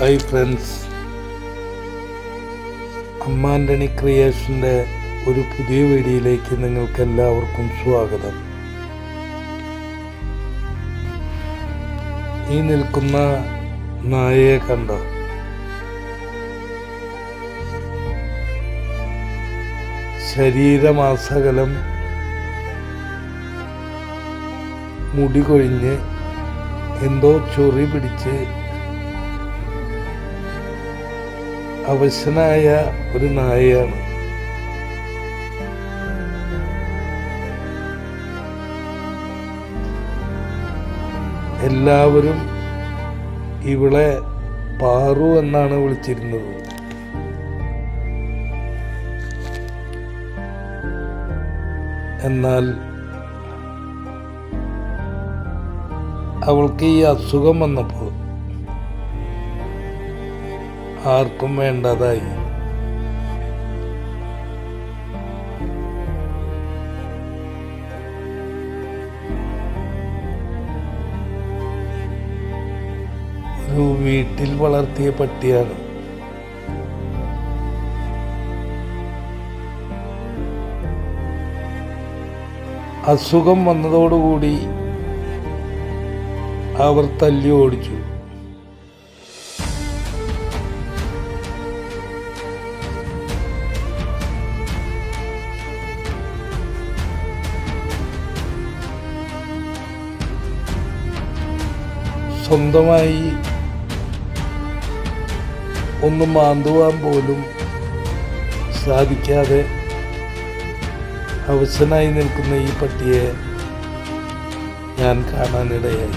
Hi friends. അമ്മാന്റണി ക്രിയേഷന്റെ ഒരു പുതിയ വീഡിയോയിലേക്ക് നിങ്ങൾക്ക് എല്ലാവർക്കും സ്വാഗതം. ഈ നിൽക്കുന്ന നായയെ കണ്ടോ? ശരീരമാസകലം മുടി കൊഴിഞ്ഞ് എന്തോ ചൊറി പിടിച്ച് അവശനായ ഒരു നായയാണ്. എല്ലാവരും ഇവളെ പാറു എന്നാണ് വിളിച്ചിരുന്നത്. എന്നാൽ അവൾക്ക് ഈ അസുഖം വന്നപ്പോൾ ആർക്കും വേണ്ടതായി. ഒരു വീട്ടിൽ വളർത്തിയ പട്ടിയാണ്. അസുഖം വന്നതോടുകൂടി അവർ തല്ലി ഓടിച്ചു. സ്വന്തമായി ഒന്ന് മാന്തുവാൻ പോലും സാധിക്കാതെ അവശനായി നിൽക്കുന്ന ഈ പട്ടിയെ ഞാൻ കാണാനിടയായി.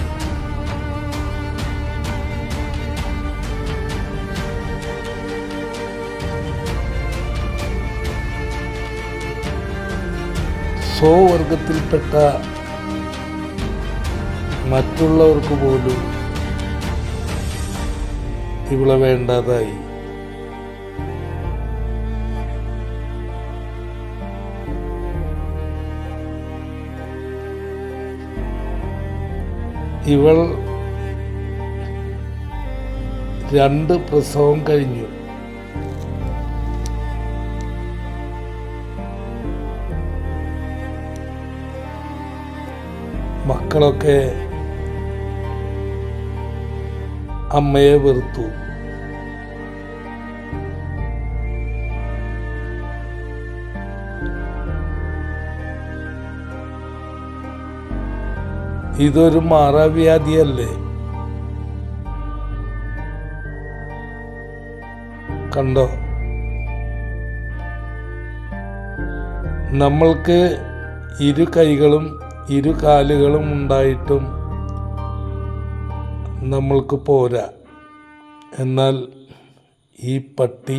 സോ വർഗത്തിൽപ്പെട്ട മറ്റുള്ളവർക്ക് പോലും ഇവളെ വേണ്ടാതായി. ഇവൾ രണ്ട് പ്രസവം കഴിഞ്ഞു. മക്കളൊക്കെ അമ്മയെ വെറുത്തു. ഇതൊരു മാറാവ്യാധിയല്ലേ? കണ്ടോ? നമ്മൾക്ക് ഇരു കൈകളും ഇരു കാലുകളും ഉണ്ടായിട്ടും നമ്മൾക്ക് പോരാ. എന്നാൽ ഈ പട്ടി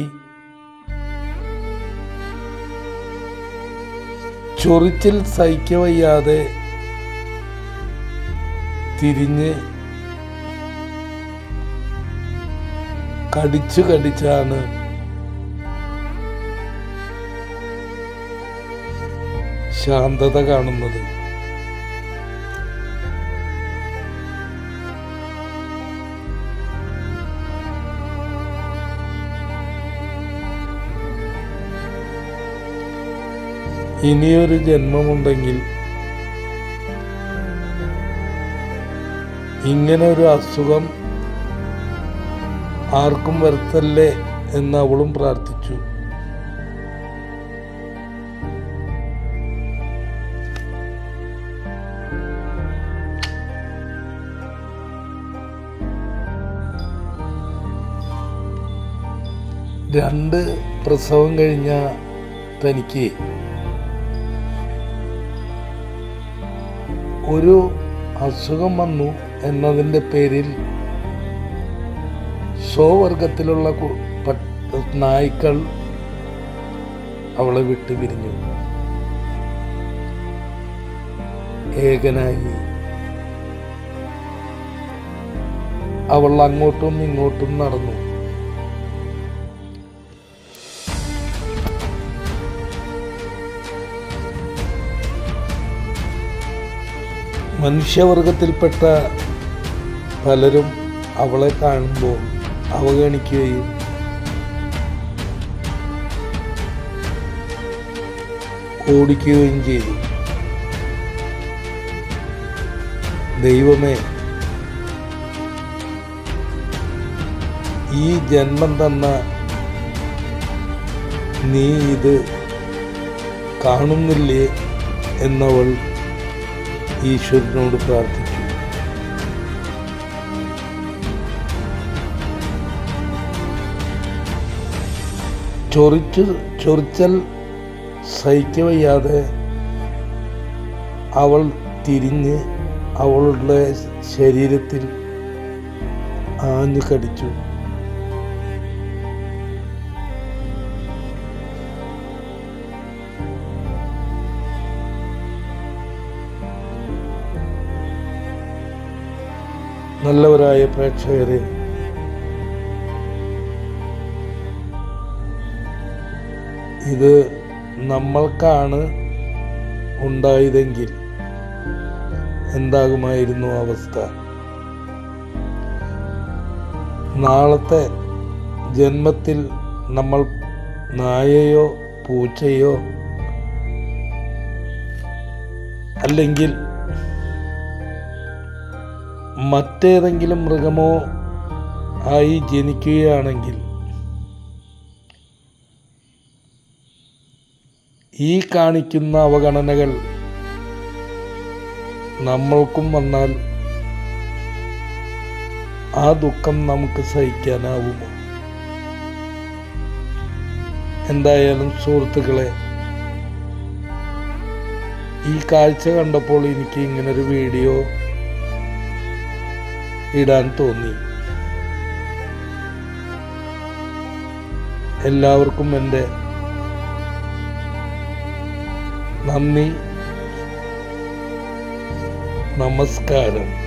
ചൊറിച്ചിൽ സഹിക്കവയ്യാതെ തിരിഞ്ഞ് കടിച്ചു കടിച്ചാണ് ശാന്തത കാണുന്നത്. ഇനിയൊരു ജന്മമുണ്ടെങ്കിൽ ഇങ്ങനെ ഒരു അസുഖം ആർക്കും വരുത്തല്ലേ എന്ന് അവളും പ്രാർത്ഥിച്ചു. രണ്ട് പ്രസവം കഴിഞ്ഞ തനിക്ക് ഒരു അസുഖം വന്നു എന്നതിന്റെ പേരിൽ സ്വവർഗത്തിലുള്ള നായ്ക്കൾ അവളെ വിട്ടു പിരിഞ്ഞു. ഏകനായി. അവൾ അങ്ങോട്ടും ഇങ്ങോട്ടും നടന്നു. മനുഷ്യവർഗത്തിൽപ്പെട്ട പലരും അവളെ കാണുമ്പോൾ അവഗണിക്കുകയും ഓടിക്കുകയും ചെയ്തു. ദൈവമേ ഈ ജന്മം തന്ന നീ ഇത് കാണുന്നില്ലേ എന്നവൾ ഈശ്വരനോട് പ്രാർത്ഥിച്ചു. ചൊറിച്ചു ചൊറിച്ചൽ സഹിക്കവയ്യാതെ അവൾ തിരിഞ്ഞ് അവളുടെ ശരീരത്തിൽ ആഞ്ഞു കടിച്ചു. നല്ലവരായ പ്രേക്ഷകരെ. ഇത് നമ്മൾക്കാണ് ഉണ്ടായതെങ്കിൽ എന്താകുമായിരുന്നു അവസ്ഥ? നാളത്തെ ജന്മത്തിൽ നമ്മൾ നായയോ പൂച്ചയോ അല്ലെങ്കിൽ മറ്റേതെങ്കിലും മൃഗമോ ആയി ജനിക്കുകയാണെങ്കിൽ ഈ കാണിക്കുന്ന അവഗണനകൾ നമ്മൾക്കും വന്നാൽ ആ ദുഃഖം നമുക്ക് സഹിക്കാനാവുമോ? എന്തായാലും സുഹൃത്തുക്കളെ ഈ കാഴ്ച കണ്ടപ്പോൾ എനിക്ക് ഇങ്ങനൊരു വീഡിയോ ഇടാൻ തോന്നി. എല്ലാവർക്കും എന്റെ നന്ദി. നമസ്കാരം.